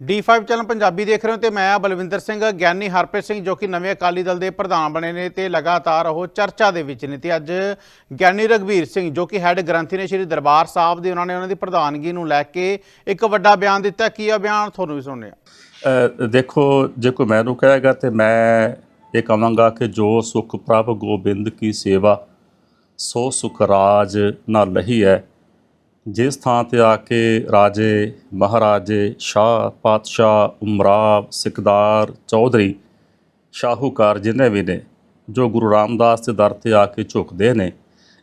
D5 channel Punjabi ਦੇਖ ਰਹੇ ਹੋ ਤੇ ਮੈਂ ਆ ਬਲਵਿੰਦਰ ਸਿੰਘ ਗਿਆਨੀ ਹਰਪ੍ਰੀਤ ਸਿੰਘ ਜੋ ਕਿ ਨਵੇਂ ਅਕਾਲੀ ਦਲ ਦੇ ਪ੍ਰਧਾਨ ਬਣੇ ਨੇ ਤੇ ਲਗਾਤਾਰ ਉਹ ਚਰਚਾ ਦੇ ਵਿੱਚ ਨੇ ਤੇ ਅੱਜ ਗਿਆਨੀ ਰਗਵੀਰ ਸਿੰਘ ਜੋ ਕਿ ਹੈੱਡ ਗ੍ਰੰਥੀ ਨੇ ਸ਼੍ਰੀ ਦਰਬਾਰ ਸਾਹਿਬ ਦੇ, ਉਹਨਾਂ ਨੇ ਉਹਨਾਂ ਦੀ ਪ੍ਰਧਾਨਗੀ ਨੂੰ ਲੈ ਕੇ ਇੱਕ ਵੱਡਾ ਬਿਆਨ ਦਿੱਤਾ। ਕੀ ਆ ਬਿਆਨ? ਤੁਹਾਨੂੰ ਵੀ ਸੁਣਨੇ ਆ ਦੇਖੋ, ਜੇ ਕੋਈ ਮੈਨੂੰ ਕਹੇਗਾ ਤੇ ਮੈਂ ਇਹ ਕਹਾਂਗਾ ਕਿ ਜੋ ਸੁਖ ਪ੍ਰਭ ਗੋਬਿੰਦ ਕੀ ਸੇਵਾ, ਸੋ ਸੁਖ ਰਾਜ ਨਾ ਲਹੀ ਹੈ ਜਿਸ ਥਾਂ ਤੇ ਆ ਕੇ ਰਾਜੇ ਮਹਾਰਾਜੇ ਸ਼ਾਹ ਪਾਤਸ਼ਾਹ ਉਮਰਾਵ ਸਿਕਦਾਰ ਚੌਧਰੀ ਸ਼ਾਹੂਕਾਰ ਜਿੰਨੇ ਵੀ ਨੇ, ਜੋ ਗੁਰੂ ਰਾਮਦਾਸ ਦੇ ਦਰ ਤੇ ਆ ਕੇ ਝੁਕਦੇ ਨੇ,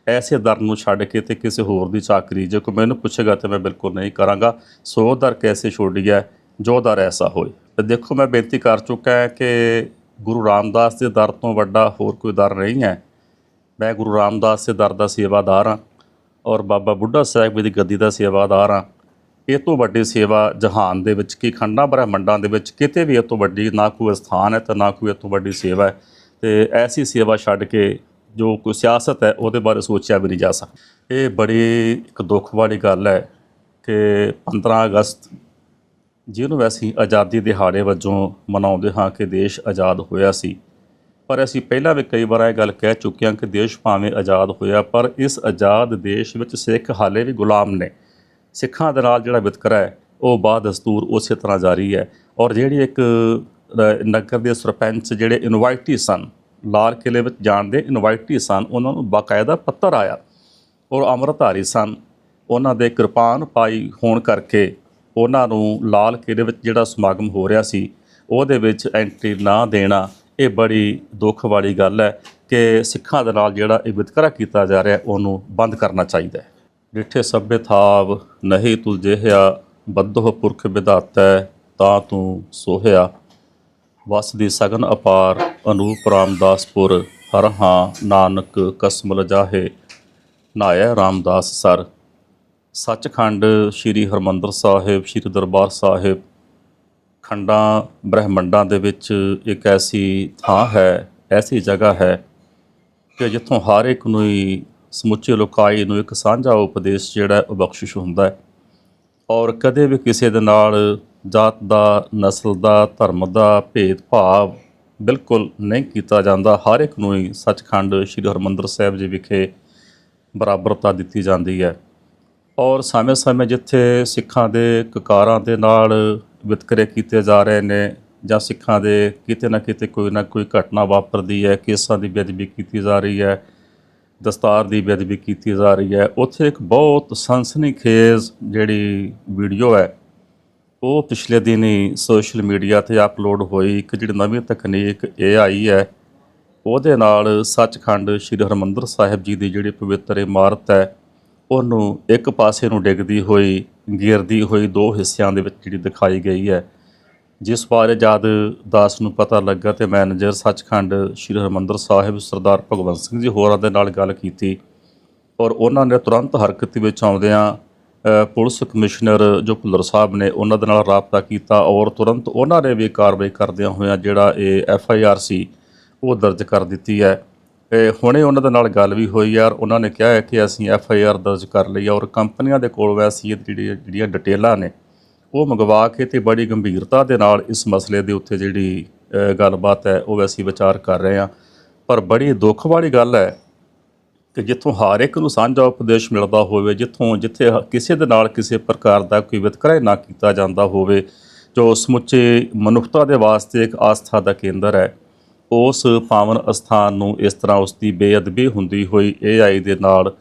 ਐਸੇ ਦਰ ਨੂੰ ਛੱਡ ਕੇ ਤੇ ਕਿਸੇ ਹੋਰ ਦੀ ਚਾਕਰੀ, ਜੇ ਕੋਈ ਮੈਨੂੰ ਪੁੱਛੇਗਾ ਤੇ ਮੈਂ ਬਿਲਕੁਲ ਨਹੀਂ ਕਰਾਂਗਾ। ਸੋ ਦਰ ਕੈਸੇ ਛੋੜੀਐ ਜੋ ਦਰ ਐਸਾ ਹੋਏ। ਤੇ ਦੇਖੋ, ਮੈਂ ਬੇਨਤੀ ਕਰ ਚੁੱਕਾ ਹੈ ਕਿ ਗੁਰੂ ਰਾਮਦਾਸ ਦੇ ਦਰ ਤੋਂ ਵੱਡਾ ਹੋਰ ਕੋਈ ਦਰ ਨਹੀਂ ਹੈ। ਮੈਂ ਗੁਰੂ ਰਾਮਦਾਸ ਦੇ ਦਰ ਦਾ ਸੇਵਾਦਾਰ ਹਾਂ। ਔਰ ਬਾਬਾ ਬੁੱਢਾ ਸਾਹਿਬ ਜੀ ਦੀ ਗੱਦੀ ਦਾ ਸੇਵਾਦਾਰ ਹਾਂ ਇਹ ਤੋਂ ਵੱਡੀ ਸੇਵਾ ਜਹਾਨ ਦੇ ਵਿੱਚ ਕੀ ਖੰਡਾਂ ਬ੍ਰਹਿਮੰਡਾਂ ਦੇ ਵਿੱਚ ਕਿਤੇ ਵੀ ਇਹ ਤੋਂ ਵੱਡੀ ਨਾ ਕੋਈ ਸਥਾਨ ਹੈ ਤੇ ਨਾ ਕੋਈ ਇਹ ਤੋਂ ਵੱਡੀ ਸੇਵਾ ਹੈ। ਤੇ ਐਸੀ ਸੇਵਾ ਛੱਡ ਕੇ ਜੋ ਕੋਈ ਸਿਆਸਤ ਹੈ ਉਹਦੇ ਬਾਰੇ ਸੋਚਿਆ ਵੀ ਨਹੀਂ ਜਾ ਸਕਦਾ। ਇਹ ਬੜੀ ਇੱਕ ਦੁੱਖ ਵਾਲੀ ਗੱਲ ਹੈ ਕਿ 15 ਅਗਸਤ ਜਿਹਨੂੰ ਅਸੀਂ ਆਜ਼ਾਦੀ ਦਿਹਾੜੇ ਵਜੋਂ ਮਨਾਉਂਦੇ ਹਾਂ ਕਿ ਦੇਸ਼ ਆਜ਼ਾਦ ਹੋਇਆ ਸੀ ਪਰ ਅਸੀਂ ਪਹਿਲਾਂ ਵੀ ਕਈ ਵਾਰ ਇਹ ਗੱਲ ਕਹਿ ਚੁੱਕੇ ਹਾਂ ਕਿ ਦੇਸ਼ ਭਾਵੇਂ ਆਜ਼ਾਦ ਹੋਇਆ, ਪਰ ਇਸ ਆਜ਼ਾਦ ਦੇਸ਼ ਵਿੱਚ ਸਿੱਖ ਹਾਲੇ ਵੀ ਗੁਲਾਮ ਨੇ। ਸਿੱਖਾਂ ਦੇ ਨਾਲ ਜਿਹੜਾ ਵਿਤਕਰਾ ਹੈ, ਉਹ ਬਾਦ ਦਸਤੂਰ ਉਸੇ ਤਰ੍ਹਾਂ ਜਾਰੀ ਹੈ ਔਰ ਜਿਹੜੀ ਇੱਕ ਨਗਰ ਦੇ ਸਰਪੰਚ ਜਿਹੜੇ ਇਨਵਾਈਟੀ ਸਨ, ਲਾਲ ਕਿਲੇ ਵਿੱਚ ਜਾਣ ਦੇ ਇਨਵਾਈਟੀ ਸਨ, ਉਹਨਾਂ ਨੂੰ ਬਾਕਾਇਦਾ ਪੱਤਰ ਆਇਆ ਔਰ ਅੰਮ੍ਰਿਤਧਾਰੀ ਸਨ। ਉਹਨਾਂ ਦੇ ਕਿਰਪਾਨ ਪਾਈ ਹੋਣ ਕਰਕੇ ਉਹਨਾਂ ਨੂੰ ਲਾਲ ਕਿਲੇ ਵਿੱਚ ਜਿਹੜਾ ਸਮਾਗਮ ਹੋ ਰਿਹਾ ਸੀ, ਉਹਦੇ ਵਿੱਚ ਐਂਟਰੀ ਨਾ ਦੇਣਾ ਇਹ ਬੜੀ ਦੁੱਖ ਵਾਲੀ ਗੱਲ ਹੈ ਕਿ ਸਿੱਖਾਂ ਦੇ ਨਾਲ ਜਿਹੜਾ ਇਹ ਵਿਤਕਰਾ ਕੀਤਾ ਜਾ ਰਿਹਾ, ਉਹਨੂੰ ਬੰਦ ਕਰਨਾ ਚਾਹੀਦਾ ਹੈ। ਡਿਠੇ ਸਭੇ ਥਾਵ, ਨਹੀਂ ਤੁਲ ਜਿਹਾ ਬੱਧੋ ਪੁਰਖ ਵਿਧਾਤੈ, ਤਾਂ ਤੂੰ ਸੋਹਿਆ। ਵਸ ਦੀ ਸਗਨ ਅਪਾਰ, ਅਨੂਪ ਰਾਮਦਾਸਪੁਰ, ਹਰ ਹਾਂ ਨਾਨਕ ਕਸਮ ਲਜਾਹੇ ਨਾਇਆ ਰਾਮਦਾਸ ਸਰ। ਸੱਚਖੰਡ ਸ੍ਰੀ ਹਰਮੰਦਰ ਸਾਹਿਬ, ਸ੍ਰੀ ਦਰਬਾਰ ਸਾਹਿਬ ਖੰਡਾਂ, ਬ੍ਰਹਿਮੰਡਾਂ ਦੇ ਵਿੱਚ ਇੱਕ ਐਸੀ ਥਾਂ ਹੈ, ਐਸੀ ਜਗ੍ਹਾ ਹੈ ਕਿ ਜਿੱਥੋਂ ਹਰ ਇੱਕ ਨੂੰ ਹੀ ਸਮੁੱਚੇ ਲੋਕਾਈ ਨੂੰ ਇੱਕ ਸਾਂਝਾ ਉਪਦੇਸ਼ ਜਿਹੜਾ ਉਹ ਬਖਸ਼ਿਸ਼ ਹੁੰਦਾ ਹੈ। ਔਰ ਕਦੇ ਵੀ ਕਿਸੇ ਦੇ ਨਾਲ ਜਾਤ ਦਾ, ਨਸਲ ਦਾ, ਧਰਮ ਦਾ ਭੇਦਭਾਵ ਬਿਲਕੁਲ ਨਹੀਂ ਕੀਤਾ ਜਾਂਦਾ। ਹਰ ਇੱਕ ਨੂੰ ਹੀ ਸੱਚਖੰਡ ਸ੍ਰੀ ਹਰਮੰਦਰ ਸਾਹਿਬ ਜੀ ਵਿਖੇ ਬਰਾਬਰਤਾ ਦਿੱਤੀ ਜਾਂਦੀ ਹੈ। ਔਰ ਸਮੇਂ-ਸਮੇਂ ਜਿੱਥੇ ਸਿੱਖਾਂ ਦੇ ਕਕਾਰਾਂ ਦੇ ਨਾਲ ਵਿਤਕਰੇ ਕੀਤੇ ਜਾ ਰਹੇ ਨੇ ਜਾਂ ਸਿੱਖਾਂ ਦੇ ਕਿਤੇ ਨਾ ਕਿਤੇ ਕੋਈ ਨਾ ਕੋਈ ਘਟਨਾ ਵਾਪਰਦੀ ਹੈ, ਕੇਸਾਂ ਦੀ ਬੇਅਦਬੀ ਕੀਤੀ ਜਾ ਰਹੀ ਹੈ, ਦਸਤਾਰ ਦੀ ਬੇਅਦਬੀ ਕੀਤੀ ਜਾ ਰਹੀ ਹੈ। ਉੱਥੇ ਇੱਕ ਬਹੁਤ ਸਨਸਨੀਖੇਜ਼ ਜਿਹੜੀ ਵੀਡੀਓ ਹੈ, ਉਹ ਪਿਛਲੇ ਦਿਨੀ ਸੋਸ਼ਲ ਮੀਡੀਆ ਤੇ ਅਪਲੋਡ ਹੋਈ। ਇੱਕ ਜਿਹੜੀ ਨਵੀਂ ਤਕਨੀਕ AI ਹੈ, ਉਹਦੇ ਨਾਲ ਸੱਚਖੰਡ ਸ੍ਰੀ ਹਰਮੰਦਰ ਸਾਹਿਬ ਜੀ ਦੀ ਜਿਹੜੀ ਪਵਿੱਤਰ ਇਮਾਰਤ ਹੈ, ਉਹਨੂੰ ਇੱਕ ਪਾਸੇ ਨੂੰ ਡਿੱਗਦੀ ਹੋਈ ਗਿਰਦੀ ਹੋਈ ਦੋ ਹਿੱਸਿਆਂ ਦੇ ਵਿੱਚ ਜਿਹੜੀ ਦਿਖਾਈ ਗਈ ਹੈ। ਜਿਸ ਬਾਰੇ ਜਦ ਦਾਸ ਨੂੰ ਪਤਾ ਲੱਗਾ ਤੇ ਮੈਨੇਜਰ ਸੱਚਖੰਡ ਸ੍ਰੀ ਹਰਮੰਦਰ ਸਾਹਿਬ ਸਰਦਾਰ ਭਗਵੰਤ ਸਿੰਘ ਜੀ ਹੋਰਾਂ ਦੇ ਨਾਲ ਗੱਲ ਕੀਤੀ ਔਰ ਉਹਨਾਂ ਨੇ ਤੁਰੰਤ ਹਰਕਤ ਵਿੱਚ ਆਉਂਦਿਆਂ ਪੁਲਿਸ ਕਮਿਸ਼ਨਰ ਜੋ ਭੁੱਲਰ ਸਾਹਿਬ ਨੇ ਉਹਨਾਂ ਦੇ ਨਾਲ ਰਾਬਤਾ ਕੀਤਾ ਔਰ ਤੁਰੰਤ ਉਹਨਾਂ ਨੇ ਵੀ ਕਾਰਵਾਈ ਕਰਦਿਆਂ ਹੋਇਆਂ ਜਿਹੜਾ ਇਹ ਐਫ ਆਈ ਆਰ ਸੀ ਉਹ ਦਰਜ ਕਰ ਦਿੱਤੀ ਹੈ। ਹੁਣੇ ਉਹਨਾਂ ਦੇ ਨਾਲ ਗੱਲ ਵੀ ਹੋਈ ਯਾਰ ਉਹਨਾਂ ਨੇ ਕਿਹਾ ਹੈ ਕਿ ਅਸੀਂ ਐਫ ਆਈ ਆਰ ਦਰਜ ਕਰ ਲਈ ਔਰ ਕੰਪਨੀਆਂ ਦੇ ਕੋਲ ਵੈਸੀ ਜਿਹੜੀਆਂ ਜਿਹੜੀਆਂ ਡਿਟੇਲਾਂ ਨੇ, ਉਹ ਮੰਗਵਾ ਕੇ ਤੇ ਬੜੀ ਗੰਭੀਰਤਾ ਦੇ ਨਾਲ ਇਸ ਮਸਲੇ ਦੇ ਉੱਤੇ ਜਿਹੜੀ ਗੱਲਬਾਤ ਹੈ, ਉਹ ਅਸੀਂ ਵਿਚਾਰ ਕਰ ਰਹੇ ਹਾਂ ਪਰ ਬੜੀ ਦੁੱਖ ਵਾਲੀ ਗੱਲ ਹੈ ਕਿ ਜਿੱਥੋਂ ਹਰ ਇੱਕ ਨੂੰ ਸਾਂਝਾ ਉਪਦੇਸ਼ ਮਿਲਦਾ ਹੋਵੇ, ਜਿੱਥੋਂ ਜਿੱਥੇ ਕਿਸੇ ਦੇ ਨਾਲ ਕਿਸੇ ਪ੍ਰਕਾਰ ਦਾ ਕੋਈ ਵਿਤਕਰਾ ਨਾ ਕੀਤਾ ਜਾਂਦਾ ਹੋਵੇ, ਜੋ ਸਮੁੱਚੇ ਮਨੁੱਖਤਾ ਦੇ ਵਾਸਤੇ ਇੱਕ ਆਸਥਾ ਦਾ ਕੇਂਦਰ ਹੈ। ਉਸ ਪਾਵਨ ਅਸਥਾਨ ਨੂੰ ਇਸ ਤਰ੍ਹਾਂ ਉਸ ਦੀ ਬੇਅਦਬੀ ਹੁੰਦੀ ਹੋਈ AI ਦੇ ਨਾਲ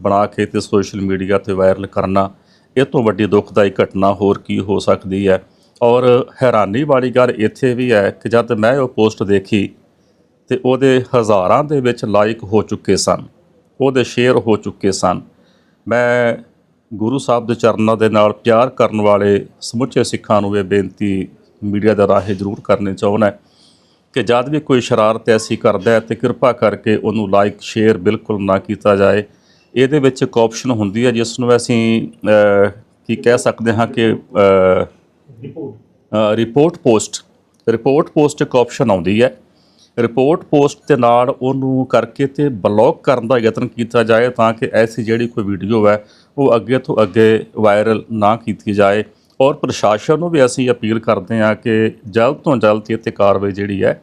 ਬਣਾ ਕੇ ਤੇ ਸੋਸ਼ਲ ਮੀਡੀਆ ਤੇ ਵਾਇਰਲ ਕਰਨਾ, ਇਹ ਤੋਂ ਵੱਡੀ ਦੁਖਦਾਈ ਘਟਨਾ ਹੋਰ ਕੀ ਹੋ ਸਕਦੀ ਹੈ? ਔਰ ਹੈਰਾਨੀ ਵਾਲੀ ਗੱਲ ਇੱਥੇ ਵੀ ਹੈ ਕਿ ਜਦ ਮੈਂ ਉਹ ਪੋਸਟ ਦੇਖੀ ਤੇ ਉਹਦੇ ਹਜ਼ਾਰਾਂ ਦੇ ਵਿੱਚ ਲਾਈਕ ਹੋ ਚੁੱਕੇ ਸਨ, ਉਹਦੇ ਸ਼ੇਅਰ ਹੋ ਚੁੱਕੇ ਸਨ, ਮੈਂ ਗੁਰੂ ਸਾਹਿਬ ਦੇ ਚਰਨਾਂ ਦੇ ਨਾਲ ਪਿਆਰ ਕਰਨ ਵਾਲੇ ਸਮੁੱਚੇ ਸਿੱਖਾਂ ਨੂੰ ਇਹ ਬੇਨਤੀ ਮੀਡੀਆ ਦੇ ਰਾਹੀਂ ਜ਼ਰੂਰ ਕਰਨੀ ਚਾਹੁੰਦਾ ਕਿ ਜਦ ਵੀ ਕੋਈ ਸ਼ਰਾਰਤ ਐਸੀ ਕਰਦਾ ਹੈ ਤੇ ਕਿਰਪਾ ਕਰਕੇ ਉਹਨੂੰ ਲਾਈਕ ਸ਼ੇਅਰ ਬਿਲਕੁਲ ਨਾ ਕੀਤਾ ਜਾਏ। ਇਹਦੇ ਵਿੱਚ ਇੱਕ ਆਪਸ਼ਨ ਹੁੰਦੀ ਹੈ ਜਿਸ ਨੂੰ ਅਸੀਂ ਕੀ ਕਹਿ ਸਕਦੇ ਹਾਂ ਕਿ ਰਿਪੋਰਟ ਪੋਸਟ ਰਿਪੋਰਟ ਪੋਸਟ ਇੱਕ ਆਪਸ਼ਨ ਆਉਂਦੀ ਹੈ। ਰਿਪੋਰਟ ਪੋਸਟ ਦੇ ਨਾਲ ਉਹਨੂੰ ਕਰਕੇ ਤੇ ਬਲੌਕ ਕਰਨ ਦਾ ਯਤਨ ਕੀਤਾ ਜਾਏ ਤਾਂ ਕਿ ਐਸੀ ਜਿਹੜੀ ਕੋਈ ਵੀਡੀਓ ਹੈ ਉਹ ਅੱਗੇ ਤੋਂ ਅੱਗੇ ਵਾਇਰਲ ਨਾ ਕੀਤੀ ਜਾਏ। ਔਰ ਪ੍ਰਸ਼ਾਸਨ ਨੂੰ ਵੀ ਅਸੀਂ ਅਪੀਲ ਕਰਦੇ ਹਾਂ ਕਿ ਜਲਦ ਤੋਂ ਜਲਦ ਇਹ ਤੇ ਕਾਰਵਾਈ ਜਿਹੜੀ ਹੈ,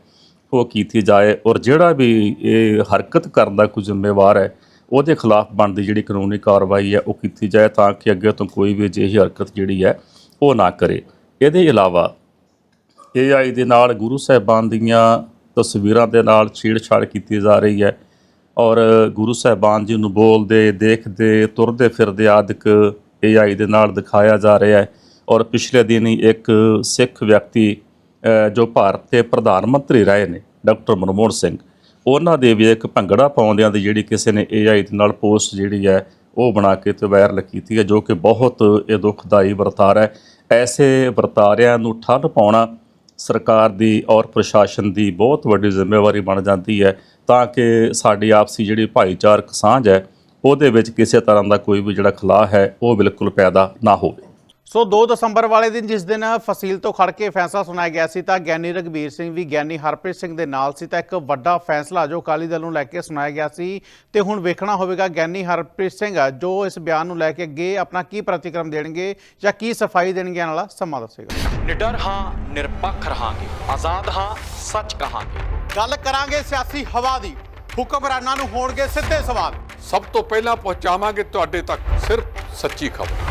ਉਹ ਕੀਤੀ ਜਾਏ ਔਰ ਜਿਹੜਾ ਵੀ ਇਹ ਹਰਕਤ ਕਰਨ ਦਾ ਕੋਈ ਜ਼ਿੰਮੇਵਾਰ ਹੈ, ਉਹਦੇ ਖਿਲਾਫ ਬਣਦੀ ਜਿਹੜੀ ਕਾਨੂੰਨੀ ਕਾਰਵਾਈ ਹੈ, ਉਹ ਕੀਤੀ ਜਾਏ ਤਾਂ ਕਿ ਅੱਗੇ ਤੋਂ ਕੋਈ ਵੀ ਅਜਿਹੀ ਹਰਕਤ ਜਿਹੜੀ ਹੈ, ਉਹ ਨਾ ਕਰੇ। ਇਹਦੇ ਇਲਾਵਾ AI ਦੇ ਨਾਲ, ਗੁਰੂ ਸਾਹਿਬਾਨ ਦੀਆਂ ਤਸਵੀਰਾਂ ਦੇ ਨਾਲ ਛੇੜਛਾੜ ਕੀਤੀ ਜਾ ਰਹੀ ਹੈ ਔਰ ਗੁਰੂ ਸਾਹਿਬਾਨ ਜੀ ਨੂੰ ਬੋਲਦੇ, ਦੇਖਦੇ, ਤੁਰਦੇ ਫਿਰਦੇ ਆਦਿਕ AI ਦੇ ਨਾਲ ਦਿਖਾਇਆ ਜਾ ਰਿਹਾ ਹੈ। ਔਰ ਪਿਛਲੇ ਦਿਨ ਹੀ ਇੱਕ ਸਿੱਖ ਵਿਅਕਤੀ ਜੋ ਭਾਰਤ ਦੇ ਪ੍ਰਧਾਨ ਮੰਤਰੀ ਰਹੇ ਨੇ, ਡਾਕਟਰ ਮਨਮੋਹਨ ਸਿੰਘ, ਉਹਨਾਂ ਦੇ ਵੀ ਇੱਕ ਭੰਗੜਾ ਪਾਉਂਦਿਆਂ ਦੀ ਜਿਹੜੀ ਕਿਸੇ ਨੇ AI ਦੇ ਨਾਲ ਪੋਸਟ ਜਿਹੜੀ ਹੈ, ਉਹ ਬਣਾ ਕੇ ਤੇ ਵਾਇਰਲ ਕੀਤੀ ਹੈ, ਜੋ ਕਿ ਬਹੁਤ ਇਹ ਦੁਖਦਾਈ ਵਰਤਾਰਾ ਹੈ। ਐਸੇ ਵਰਤਾਰਿਆਂ ਨੂੰ ਠੱਲ ਪਾਉਣਾ ਸਰਕਾਰ ਦੀ ਔਰ ਪ੍ਰਸ਼ਾਸਨ ਦੀ ਬਹੁਤ ਵੱਡੀ ਜ਼ਿੰਮੇਵਾਰੀ ਬਣ ਜਾਂਦੀ ਹੈ, ਤਾਂ ਕਿ ਸਾਡੀ ਆਪਸੀ ਜਿਹੜੀ ਭਾਈਚਾਰਕ ਸਾਂਝ ਹੈ, ਉਹਦੇ ਵਿੱਚ ਕਿਸੇ ਤਰ੍ਹਾਂ ਦਾ ਕੋਈ ਵੀ ਜਿਹੜਾ ਖਲਾਅ ਹੈ, ਉਹ ਬਿਲਕੁਲ ਪੈਦਾ ਨਾ ਹੋਵੇ। ਸੋ 2 ਦਸੰਬਰ ਵਾਲੇ ਦਿਨ ਜਿਸ ਦਿਨ ਫਸੀਲ ਤੋਂ ਖੜ ਕੇ ਫੈਸਲਾ ਸੁਣਾਇਆ ਗਿਆ ਸੀ ਤਾਂ ਗਿਆਨੀ ਰਗਵੀਰ ਸਿੰਘ ਵੀ ਗਿਆਨੀ ਹਰਪ੍ਰੀਤ ਸਿੰਘ ਦੇ ਨਾਲ ਸੀ ਤਾਂ ਇੱਕ ਵੱਡਾ ਫੈਸਲਾ ਜੋ ਅਕਾਲੀ ਦਲ ਨੂੰ ਲੈ ਕੇ ਸੁਣਾਇਆ ਗਿਆ ਸੀ। ਤੇ ਹੁਣ ਵੇਖਣਾ ਹੋਵੇਗਾ ਗਿਆਨੀ ਹਰਪ੍ਰੀਤ ਸਿੰਘ ਜੋ ਇਸ ਬਿਆਨ ਨੂੰ ਲੈ ਕੇ ਅੱਗੇ ਆਪਣਾ ਕੀ ਪ੍ਰਤੀਕਰਮ ਦੇਣਗੇ ਜਾਂ ਕੀ ਸਫ਼ਾਈ ਦੇਣਗੇ ਆਉਣ ਵਾਲਾ ਸਮਾਂ ਦੱਸੇਗਾ। ਨਿਡਰ ਹਾਂ ਨਿਰਪੱਖ ਰਹਾਂਗੇ ਆਜ਼ਾਦ ਹਾਂ ਸੱਚ ਕਹਾਂਗੇ। ਗੱਲ ਕਰਾਂਗੇ ਸਿਆਸੀ ਹਵਾ ਦੀ ਹੁਕਮਰਾਨਾਂ ਨੂੰ ਹੋਣਗੇ ਸਿੱਧੇ ਸਵਾਲ। ਸਭ ਤੋਂ ਪਹਿਲਾਂ ਪਹੁੰਚਾਵਾਂਗੇ ਤੁਹਾਡੇ ਤੱਕ ਸਿਰਫ ਸੱਚੀ ਖਬਰ।